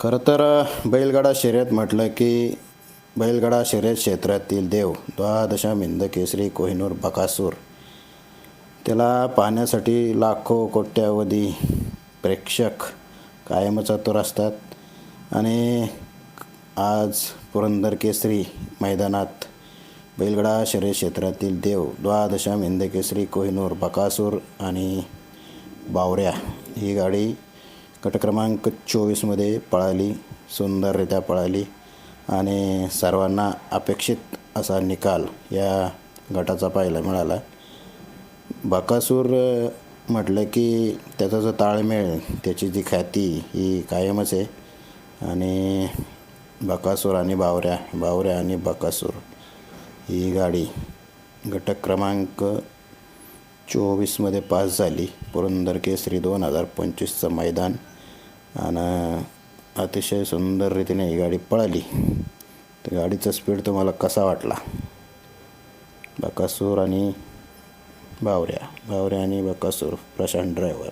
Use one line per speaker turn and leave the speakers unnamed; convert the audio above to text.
खरं तर बैलगाडा शर्यत म्हटलं की बैलगाडा शर्यत क्षेत्रातील देव द्वादशा मिंद केसरी कोहिनूर बकासूर. त्याला पाहण्यासाठी लाखो कोट्यावधी प्रेक्षक कायमच आतुर असतात. आणि आज पुरंदर केसरी मैदानात बैलगाडा शर्यत क्षेत्रातील देव द्वादशा मिंद केसरी कोहिनूर बकासूर आणि बावऱ्या ही गाडी गट क्रमांक चोवीसमध्ये पळाली सुंदररित्या पळाली आणि सर्वांना अपेक्षित असा निकाल या गटाचा पाहायला मिळाला. बकासूर म्हटलं की त्याचा जो ताळमेळ त्याची जी ख्याती ही कायमच आहे. आणि बकासूर आणि बावऱ्या बावऱ्या आणि बकासूर ही गाडी घटक क्रमांक चोवीसमध्ये पास झाली. पुरंदर केसरी दोन हजार पंचवीसचं मैदान. आणि अतिशय सुंदर रीतीने ही गाडी पळाली. तर गाडीचा स्पीड तुम्हाला कसा वाटला? बकासूर आणि बावऱ्या. बावऱ्या आणि बकासूर प्रशांत ड्रायव्हर